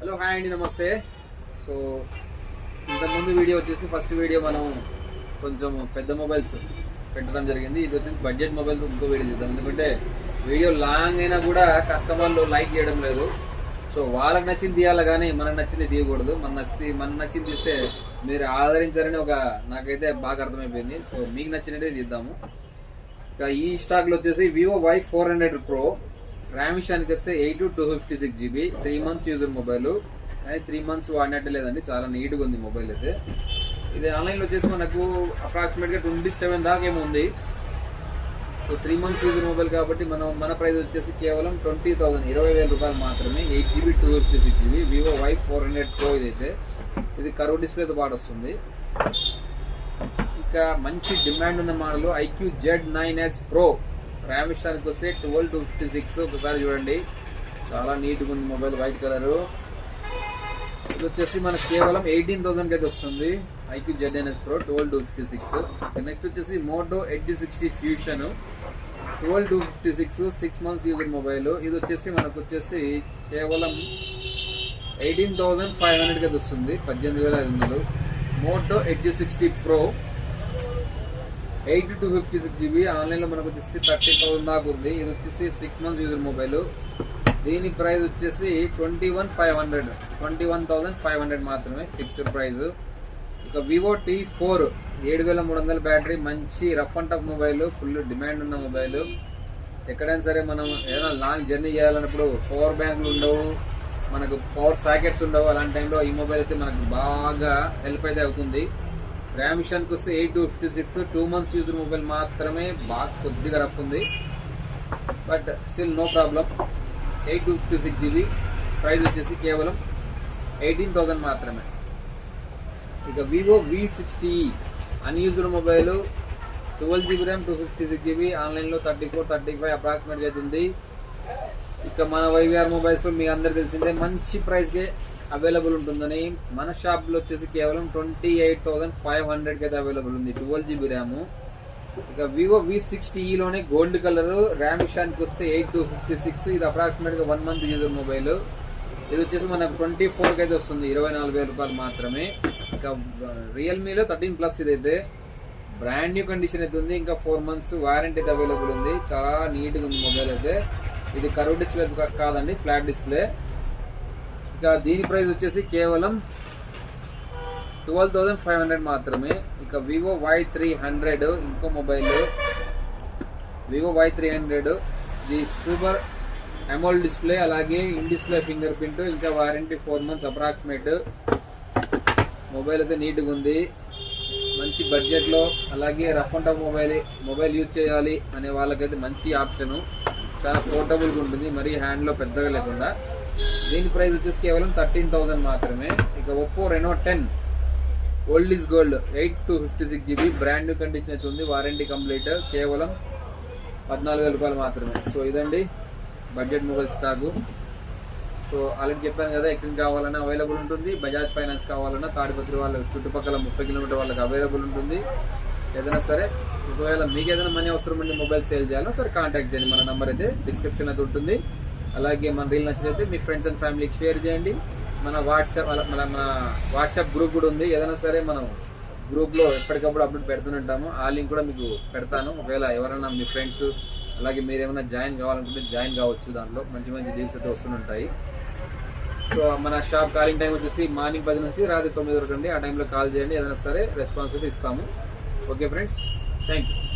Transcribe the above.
Hello hi అండి నమస్తే. So ఇంతకుముందు వీడియో వచ్చేసి ఫస్ట్ వీడియో మనం కొంచెం పెద్ద మొబైల్స్ పెట్టడం జరిగింది. ఇది వచ్చేసి బడ్జెట్ మొబైల్స్ ఇంకో వీడియో చేద్దాం. ఎందుకంటే వీడియో లాంగ్ అయినా కూడా కస్టమర్లు లైక్ చేయడం లేదు. సో వాళ్ళకి నచ్చింది తీయాలి కానీ మనకు నచ్చింది తీయకూడదు. మన నచ్చింది మన నచ్చింది తీస్తే మీరు ఆదరించారని ఒక నాకైతే బాగా అర్థమైపోయింది. సో మీకు నచ్చినట్టే తీద్దాము. ఇక ఈ స్టాక్లో వచ్చేసి Vivo Y four hundred Pro RAM విషయానికి వస్తే eight two fifty six GB three months user mobile కానీ త్రీ మంత్స్ వాడినట్టు లేదండి చాలా నీట్గా ఉంది మొబైల్ అయితే. ఇది ఆన్లైన్లో వచ్చేసి మనకు అప్రాక్సిమేట్గా ట్వంటీ సెవెన్ దాకా ఏముంది ఉంది. So three months user mobile కాబట్టి మనం మన ప్రైస్ వచ్చేసి కేవలం ట్వంటీ థౌసండ్ ఇరవై వేల రూపాయలు మాత్రమే eight GB two fifty six GB Vivo Y four hundred Pro ఇదైతే. ఇది కరువు డిస్ప్లేతో పాటు వస్తుంది. ఇక మంచి డిమాండ్ ఉన్న model iQOO Z nine S Pro RAM విషయానికి వస్తే ట్వెల్వ్ టూ ఫిఫ్టీ సిక్స్. ఒకసారి చూడండి. చాలా నీట్గా ఉంది మొబైల్ వైట్ కలర్. ఇది వచ్చేసి మనకు కేవలం ఎయిటీన్ థౌసండ్ అయితే వస్తుంది. IQOO Z N S Pro twelve two fifty six. Next వచ్చేసి Moto eighty sixty Fusion twelve two fifty six six months user mobile ఇది వచ్చేసి మనకు వచ్చేసి కేవలం ఎయిటీన్ థౌసండ్ ఫైవ్ హండ్రెడ్కి అయితే వస్తుంది. పద్దెనిమిది వేల ఐదు వందలు. Moto eighty sixty Pro eight two fifty six GB. ఆన్లైన్లో మనకు వచ్చేసి థర్టీ థౌసండ్ దాకా ఉంది. ఇది వచ్చేసి సిక్స్ మంత్స్ యూజర్ మొబైల్ దీని ప్రైస్ వచ్చేసి twenty one five hundred. Twenty one thousand five hundred మాత్రమే ఫిక్స్డ్ ప్రైస్ ఇక వివో టీ ఫోర్ ఏడు వేల మూడు వందల బ్యాటరీ మంచి rough and tough mobile full demand ఉన్న మొబైల్ ఎక్కడైనా సరే మనం ఏదైనా లాంగ్ జర్నీ చేయాలన్నప్పుడు పవర్ బ్యాంకులు ఉండవు. మనకు పవర్ సాకెట్స్ ఉండవు. అలాంటి టైంలో ఈ మొబైల్ అయితే మనకు బాగా హెల్ప్ అయితే అవుతుంది. ర్యామ్ విషయానికి వస్తే eight two fifty six two months user mobile మాత్రమే బాక్స్ కొద్దిగా రఫ్ ఉంది. But still no problem eight two fifty six GB price వచ్చేసి కేవలం ఎయిటీన్ థౌసండ్ మాత్రమే. ఇక Vivo V sixty unused mobile twelve GB RAM two fifty six GB ఆన్లైన్లో thirty four thirty five అప్రాక్సిమేట్గా అవుతుంది ఇక మన వైవిఆర్ మొబైల్స్లో మీ అందరు తెలిసిందే మంచి ప్రైస్కే అవైలబుల్ ఉంటుందని. మన షాప్లో వచ్చేసి కేవలం ట్వంటీ ఎయిట్ థౌసండ్ ఫైవ్ హండ్రెడ్కి అయితే అవైలబుల్ ఉంది ట్వెల్వ్ జీబీ ర్యామ్ ఇక వివో వి సిక్స్టీలోనే గోల్డ్ కలర్ ర్యామ్ విషయానికి వస్తే ఎయిట్ టూ ఫిఫ్టీ సిక్స్ ఇది అప్రాక్సిమేట్గా వన్ మంత్ యూజర్ మొబైల్ ఇది వచ్చేసి మనకు ట్వంటీ ఫోర్కి అయితే వస్తుంది ఇరవై నాలుగు వేల రూపాయలు మాత్రమే. ఇంకా రియల్మీలో థర్టీన్ ప్లస్ ఇదైతే. బ్రాండ్ న్యూ కండిషన్ అయితే ఉంది ఇంకా ఫోర్ మంత్స్ వారంటీ అయితే అవైలబుల్ ఉంది. చాలా నీట్గా ఉంది మొబైల్ అయితే. ఇది కర్వ్ డిస్ప్లే కాదండి ఫ్లాట్ డిస్ప్లే ఇక దీని ప్రైస్ వచ్చేసి కేవలం ట్వెల్వ్ థౌసండ్ ఫైవ్ హండ్రెడ్ మాత్రమే. ఇక వివో వై త్రీ హండ్రెడ్ ఇంకో mobile. Vivo Y three hundred ఇది సూపర్ అమోల్ డిస్ప్లే అలాగే ఇన్ డిస్ప్లే ఫింగర్ ప్రింట్ ఇంకా warranty four months approximate mobile అయితే నీట్గా ఉంది. మంచి బడ్జెట్లో అలాగే rough and tough mobile mobile use చేయాలి అనే వాళ్ళకైతే మంచి ఆప్షను చాలా పోర్టబుల్గా ఉంటుంది మరీ హ్యాండ్లో పెద్దగా లేకుండా. దీని ప్రైస్ వచ్చేసి కేవలం థర్టీన్ థౌసండ్ మాత్రమే. ఇక Oppo Reno ten old is gold eight two fifty six GB brand new condition అయితే ఉంది. వారంటీ కంప్లీట్ కేవలం పద్నాలుగు వేల రూపాయలు మాత్రమే. సో ఇదండి budget mobile stock so already చెప్పాను కదా ఎక్స్చేంజ్ కావాలన్నా అవైలబుల్ ఉంటుంది. బజాజ్ ఫైనాన్స్ కావాలన్నా తాడిపత్రి వాళ్ళ చుట్టుపక్కల ముప్పై కిలోమీటర్ వాళ్ళకి అవైలబుల్ ఉంటుంది. ఏదైనా సరే ఒకవేళ మీకు ఏదైనా మనీ అవసరం ఉండి మొబైల్ సేల్ చేయాలో సరే కాంటాక్ట్ చేయండి. మన నెంబర్ అయితే డిస్క్రిప్షన్ అయితే ఉంటుంది. అలాగే మన రీల్ నచ్చినైతే మీ ఫ్రెండ్స్ అండ్ ఫ్యామిలీకి షేర్ చేయండి. మన వాట్సాప్ అలా- మన మన వాట్సాప్ గ్రూప్ కూడా ఉంది. ఏదైనా సరే మనం గ్రూప్లో ఎప్పటికప్పుడు అప్డేట్ పెడుతుంటాము ఆ లింక్ కూడా మీకు పెడతాను. ఒకవేళ ఎవరైనా మీ ఫ్రెండ్స్ అలాగే మీరు ఏమైనా జాయిన్ కావాలనుకుంటే జాయిన్ కావచ్చు దాంట్లో. మంచి మంచి డీల్స్ అయితే వస్తుంటాయి సో మన షాప్ కాలింగ్ టైం వచ్చేసి మార్నింగ్ పది నుంచి రాత్రి తొమ్మిది వరకు అండి. ఆ టైంలో కాల్ చేయండి. ఏదైనా సరే రెస్పాన్స్ అయితే ఇస్తాము. Okay friends thank you